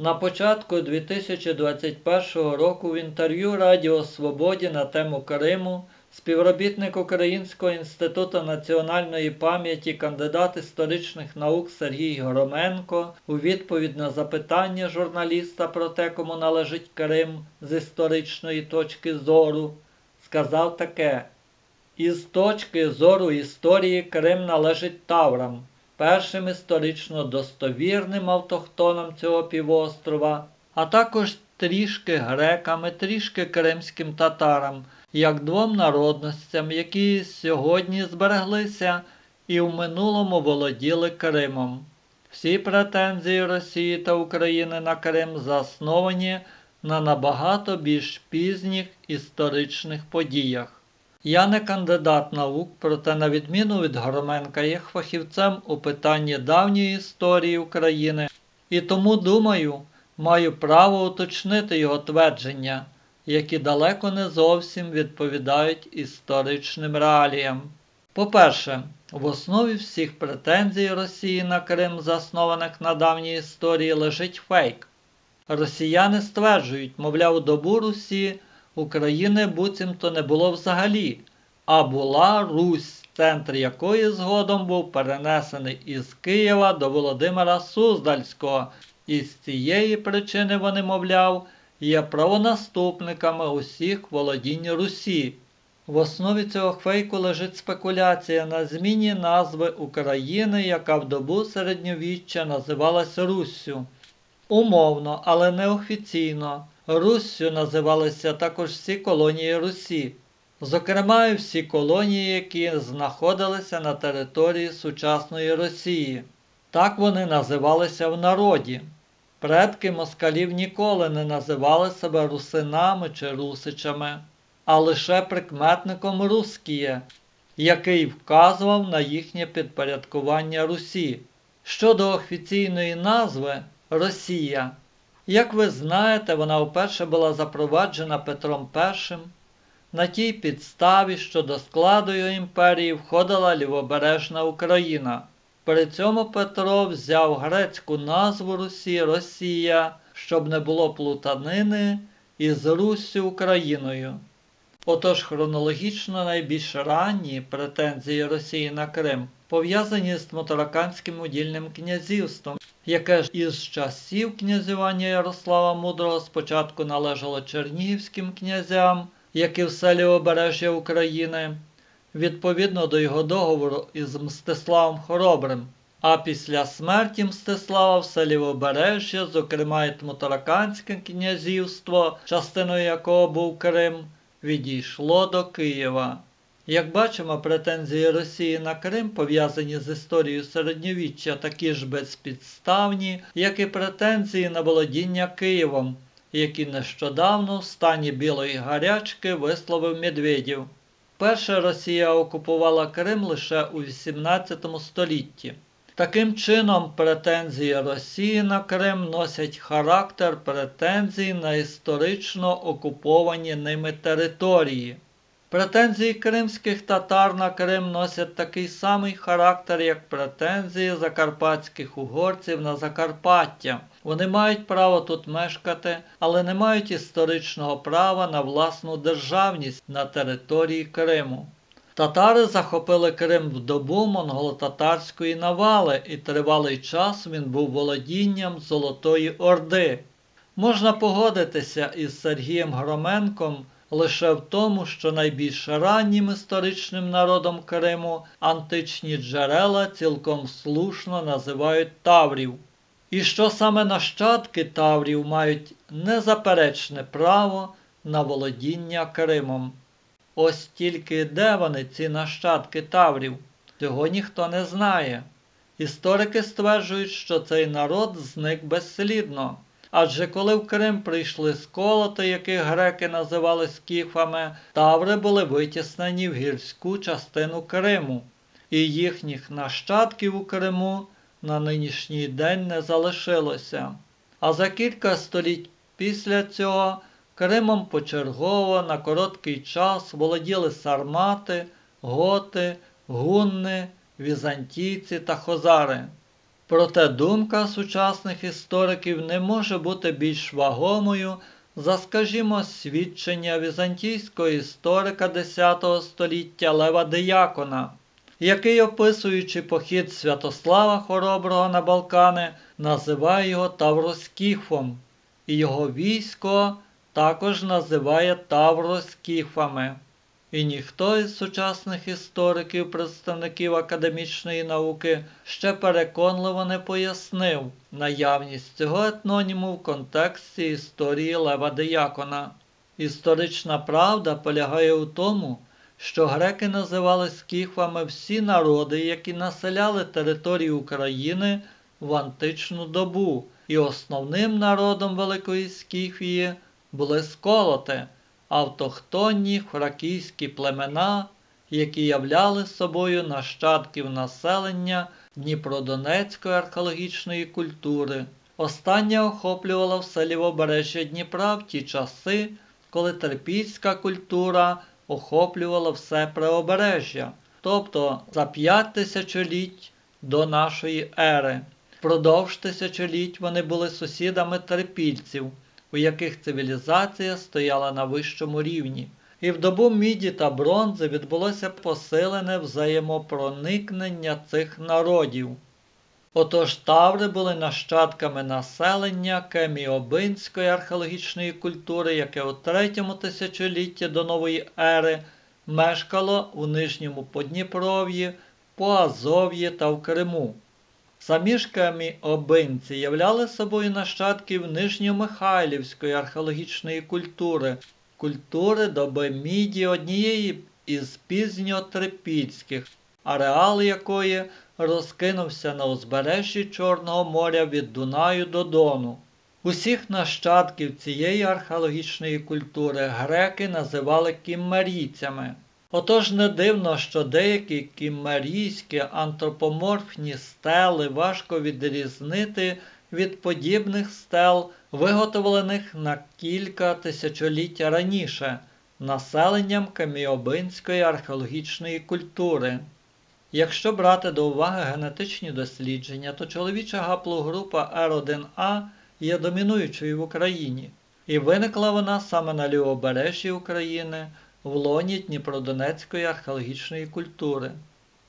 На початку 2021 року в інтерв'ю Радіо Свободі на тему Криму співробітник Українського інституту національної пам'яті, кандидат історичних наук Сергій Громенко у відповідь на запитання журналіста про те, кому належить Крим з історичної точки зору, сказав таке: Із точки зору історії Крим належить Таврам першим історично достовірним автохтонам цього півострова, а також трішки грекам і трішки кримським татарам, як двом народностям, які сьогодні збереглися і в минулому володіли Кримом. Всі претензії Росії та України на Крим засновані на набагато більш пізніх історичних подіях. Я не кандидат наук, проте, на відміну від Громенка, є фахівцем у питанні давньої історії України і тому, думаю, маю право уточнити його твердження, які далеко не зовсім відповідають історичним реаліям. По-перше, в основі всіх претензій Росії на Крим, заснованих на давній історії, лежить фейк. Росіяни стверджують, мовляв, добу Русі України буцімто не було взагалі, а була Русь, центр якої згодом був перенесений із Києва до Володимира Суздальського, і з цієї причини вони, мовляв, є правонаступниками усіх володінь Русі. В основі цього фейку лежить спекуляція на зміні назви України, яка в добу середньовіччя називалась Руссю. Умовно, але неофіційно. Руссю називалися також всі колонії Русі, зокрема і всі колонії, які знаходилися на території сучасної Росії. Так вони називалися в народі. Предки москалів ніколи не називали себе русинами чи русичами, а лише прикметником Рускіє, який вказував на їхнє підпорядкування Русі. Щодо офіційної назви Росія. Як ви знаєте, вона вперше була запроваджена Петром І на тій підставі, що до складу імперії входила лівобережна Україна. При цьому Петро взяв грецьку назву Русі Росія, щоб не було плутанини із Руссю Україною. Отож хронологічно найбільш ранні претензії Росії на Крим пов'язані з Мотораканським удільним князівством, яке ж із часів князювання Ярослава Мудрого спочатку належало чернігівським князям, які в селі Обережжя України, відповідно до його договору із Мстиславом Хоробрим. А після смерті Мстислава в селі Обережжя, зокрема і Тмотораканське князівство, частиною якого був Крим, відійшло до Києва. Як бачимо, претензії Росії на Крим пов'язані з історією середньовіччя такі ж безпідставні, як і претензії на володіння Києвом, які нещодавно в стані білої гарячки висловив Медведєв. Перша Росія окупувала Крим лише у XVIII столітті. Таким чином, претензії Росії на Крим носять характер претензій на історично окуповані ними території. Претензії кримських татар на Крим носять такий самий характер, як претензії закарпатських угорців на Закарпаття. Вони мають право тут мешкати, але не мають історичного права на власну державність на території Криму. Татари захопили Крим в добу монголо-татарської навали, і тривалий час він був володінням Золотої Орди. Можна погодитися із Сергієм Громенком лише в тому, що найбільш раннім історичним народом Криму античні джерела цілком слушно називають Таврів, і що саме нащадки Таврів мають незаперечне право на володіння Кримом. Ось тільки де вони, ці нащадки Таврів, цього ніхто не знає. Історики стверджують, що цей народ зник безслідно. Адже коли в Крим прийшли сколоти, яких греки називали скіфами, таври були витіснені в гірську частину Криму, і їхніх нащадків у Криму на нинішній день не залишилося. А за кілька століть після цього Кримом почергово на короткий час володіли сармати, готи, гунни, візантійці та хозари. Проте думка сучасних істориків не може бути більш вагомою за, скажімо, свідчення візантійського історика X століття Лева Диякона, який, описуючи похід Святослава Хороброго на Балкани, називає його Тавроскіфом, і його військо також називає Тавроскіфами. І ніхто із сучасних істориків, представників академічної науки, ще переконливо не пояснив наявність цього етноніму в контексті історії Лева Диякона. Історична правда полягає у тому, що греки називали скіфами всі народи, які населяли територію України в античну добу, і основним народом Великої Скіфії були сколоти автохтонні фракійські племена, які являли собою нащадків населення Дніпродонецької археологічної культури. Остання охоплювала все лівобережжя Дніпра в ті часи, коли терпільська культура охоплювала все правобережжя, тобто за п'ять тисячоліть до нашої ери. Впродовж тисячоліть вони були сусідами терпільців у яких цивілізація стояла на вищому рівні. І в добу міді та бронзи відбулося посилене взаємопроникнення цих народів. Отож Таври були нащадками населення кеміобинської археологічної культури, яке у третьому тисячолітті до нової ери мешкало у Нижньому Подніпров'ї, Поазов'ї та в Криму. Самі ж камі-обинці являли собою нащадків Нижньомихайлівської археологічної культури, культури доби міді однієї із пізньотрипільських, ареал якої розкинувся на узбережжі Чорного моря від Дунаю до Дону. Усіх нащадків цієї археологічної культури греки називали кіммерійцями. Отож не дивно, що деякі кіммерійські антропоморфні стели важко відрізнити від подібних стел, виготовлених на кілька тисячоліть раніше населенням каміобинської археологічної культури. Якщо брати до уваги генетичні дослідження, то чоловіча гаплогрупа R1A є домінуючою в Україні, і виникла вона саме на лівобережжі України в лоні Дніпродонецької археологічної культури.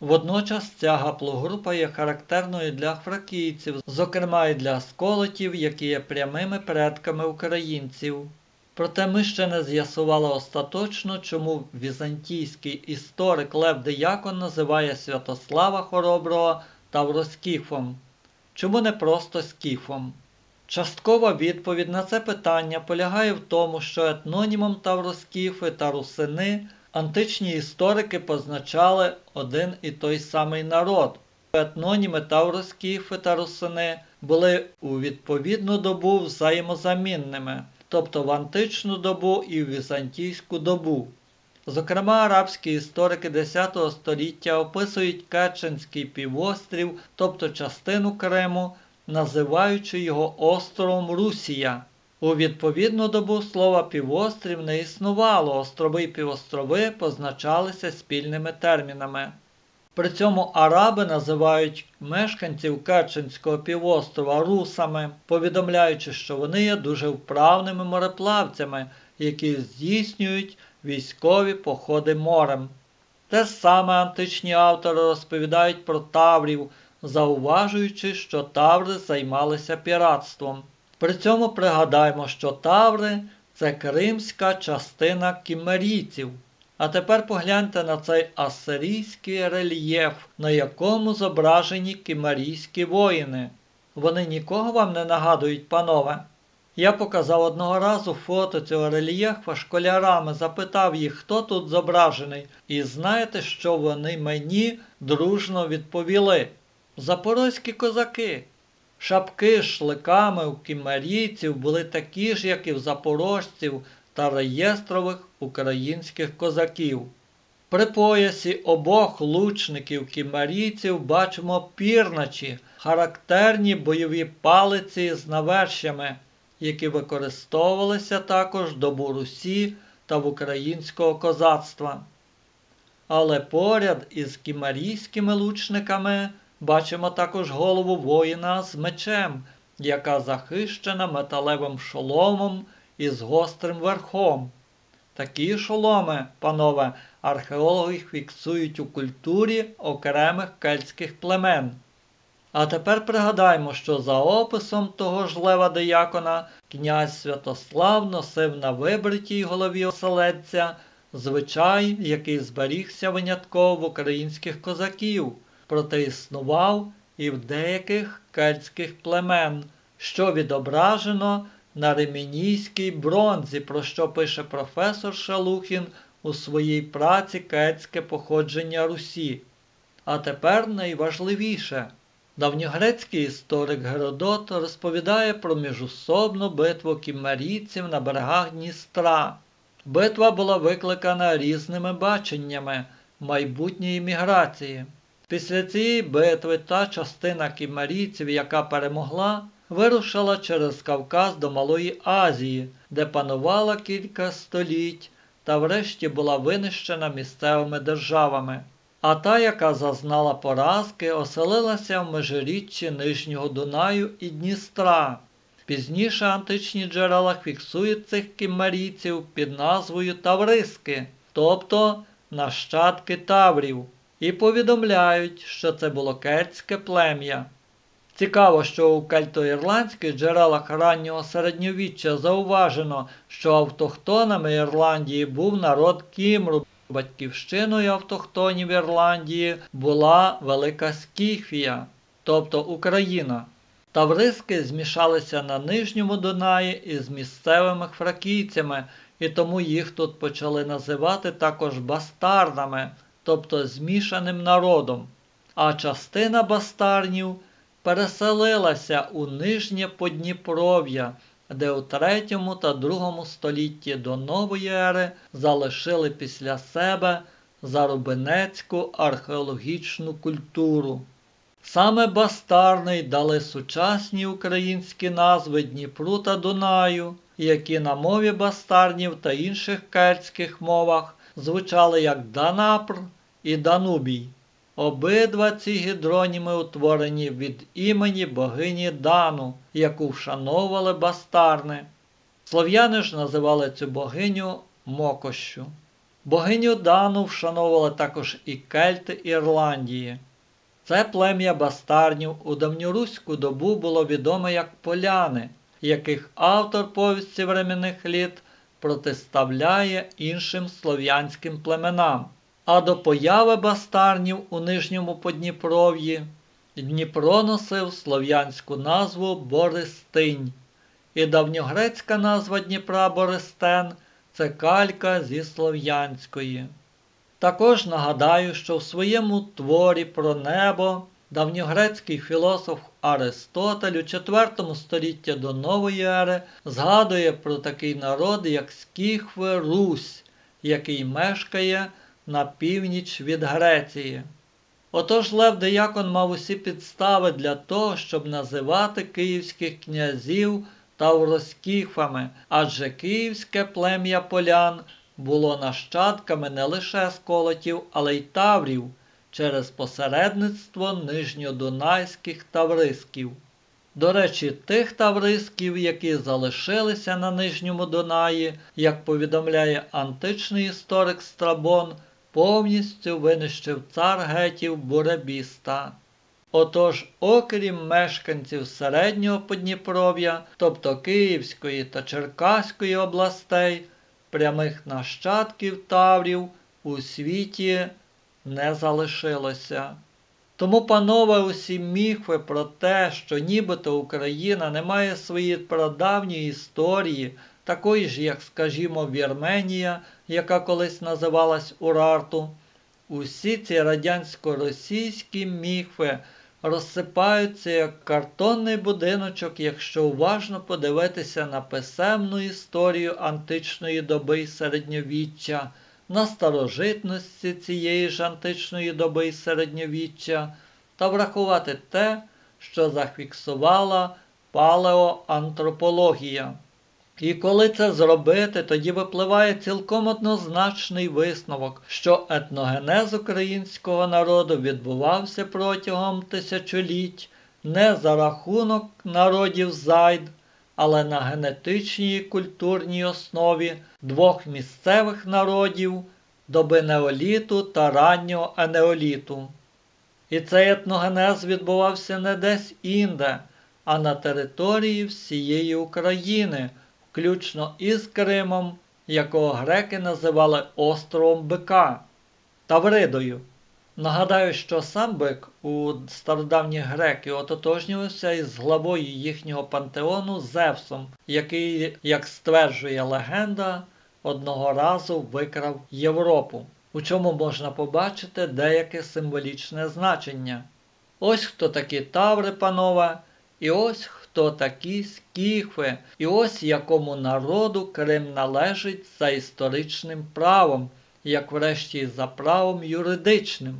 Водночас ця гаплогрупа є характерною для фракійців, зокрема і для сколотів, які є прямими предками українців. Проте ми ще не з'ясували остаточно, чому візантійський історик Лев Деякон називає Святослава Хороброго Тавроскіфом. Чому не просто скіфом? Часткова відповідь на це питання полягає в тому, що етнонімом Тавроскіфи та русини античні історики позначали один і той самий народ. Етноніми Тавроскіфи та русини були у відповідну добу взаємозамінними, тобто в античну добу і в візантійську добу. Зокрема, арабські історики X століття описують Кеченський півострів, тобто частину Криму називаючи його островом Русія. У відповідну добу слова півострів не існувало, острови і півострови позначалися спільними термінами. При цьому араби називають мешканців Керченського півострова русами, повідомляючи, що вони є дуже вправними мореплавцями, які здійснюють військові походи морем. Те саме античні автори розповідають про таврів, зауважуючи, що таври займалися піратством. При цьому пригадаємо, що таври це кримська частина кімерійців. А тепер погляньте на цей асирійський рельєф, на якому зображені кімерійські воїни. Вони нікого вам не нагадують, панове. Я показав одного разу фото цього рельєфа школярами, запитав їх, хто тут зображений, і знаєте, що вони мені дружно відповіли? Запорозькі козаки. Шапки з шликами у кімерійців були такі ж, як і в запорожців та реєстрових українських козаків. При поясі обох лучників кімерійців бачимо пірначі, характерні бойові палиці з навершями, які використовувалися також в добу Русі та в українського козацтва. Але поряд із кімерійськими лучниками Бачимо також голову воїна з мечем, яка захищена металевим шоломом із гострим верхом. Такі шоломи, панове, археологи фіксують у культурі окремих кельтських племен. А тепер пригадаймо, що за описом того ж Лева Деякона князь Святослав носив на вибритій голові оселедця звичай, який зберігся винятково в українських козаків, проте існував і в деяких кельтських племен, що відображено на ремінійській бронзі, про що пише професор Шалухін у своїй праці Кельтське походження Русі. А тепер найважливіше. Давньогрецький історик Геродот розповідає про міжусобну битву кіммерійців на берегах Дністра. Битва була викликана різними баченнями майбутньої міграції. Після цієї битви та частина кіммерійців, яка перемогла, вирушила через Кавказ до Малої Азії, де панувала кілька століть та врешті була винищена місцевими державами. А та, яка зазнала поразки, оселилася в межиріччі Нижнього Дунаю і Дністра. Пізніше античні джерела фіксують цих кіммерійців під назвою Тавриски, тобто нащадки Таврів, і повідомляють, що це було кельтське плем'я. Цікаво, що у кельто-ірландських джерелах раннього середньовіччя зауважено, що автохтонами Ірландії був народ Кімру. Батьківщиною автохтонів Ірландії була Велика Скіфія, тобто Україна. Тавриски змішалися на Нижньому Дунаї із місцевими фракійцями, і тому їх тут почали називати також бастарнами, тобто змішаним народом. А частина бастарнів переселилася у Нижнє Подніпров'я, де у 3 та 2 столітті до нової ери залишили після себе зарубинецьку археологічну культуру. Саме бастарний дали сучасні українські назви Дніпру та Дунаю, які на мові бастарнів та інших кельтських мовах звучали як Данапр і Данубій. Обидва ці гідроніми утворені від імені богині Дану, яку вшановували бастарни. Слов'яни ж називали цю богиню Мокощу. Богиню Дану вшановували також і кельти Ірландії. Це плем'я бастарнів у давньоруську добу було відоме як поляни, яких автор повісті временних літ протиставляє іншим слов'янським племенам. А до появи бастарнів у Нижньому Подніпров'ї Дніпро носив слов'янську назву Бористинь, і давньогрецька назва Дніпра Бористен це калька зі слов'янської. Також нагадаю, що в своєму творі про небо давньогрецький філософ Аристотель у IV столітті до нової ери згадує про такий народ, як Скіхве Русь, який мешкає на північ від Греції. Отож Лев Деякон мав усі підстави для того, щоб називати київських князів тавроскіфами, адже київське плем'я полян було нащадками не лише сколотів, але й таврів через посередництво нижньодунайських таврисків. До речі, тих таврисків, які залишилися на Нижньому Дунаї, як повідомляє античний історик Страбон, повністю винищив цар гетів Буребіста. Отож, окрім мешканців середнього Подніпров'я, тобто Київської та Черкаської областей, прямих нащадків таврів у світі не залишилося. Тому, панове, усі міфи про те, що нібито Україна не має своєї прадавньої історії, такої ж, як, скажімо, Вірменія, яка колись називалась Урарту, усі ці радянсько-російські міфи розсипаються як картонний будиночок, якщо уважно подивитися на писемну історію античної доби середньовіччя, на старожитності цієї ж античної доби й середньовіччя, та врахувати те, що зафіксувала палеоантропологія. І коли це зробити, тоді випливає цілком однозначний висновок, що етногенез українського народу відбувався протягом тисячоліть не за рахунок народів зайд, але на генетичній і культурній основі двох місцевих народів доби неоліту та раннього енеоліту. І цей етногенез відбувався не десь інде, а на території всієї України, включно із Кримом, якого греки називали островом Бика Тавридою. Нагадаю, що сам бик у стародавніх греків ототожнювався із главою їхнього пантеону Зевсом, який, як стверджує легенда, одного разу викрав Європу, у чому можна побачити деяке символічне значення. Ось хто такі таври, панове, і ось хто такі скіфи, і ось якому народу Крим належить за історичним правом, як врешті за правом юридичним.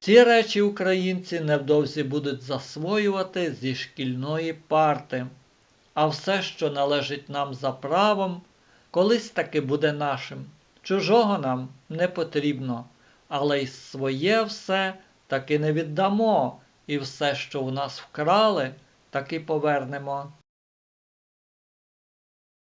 Ці речі українці невдовзі будуть засвоювати зі шкільної парти, а все, що належить нам за правом, колись таки буде нашим. Чужого нам не потрібно, але й своє все таки не віддамо, і все, що у нас вкрали, таки повернемо.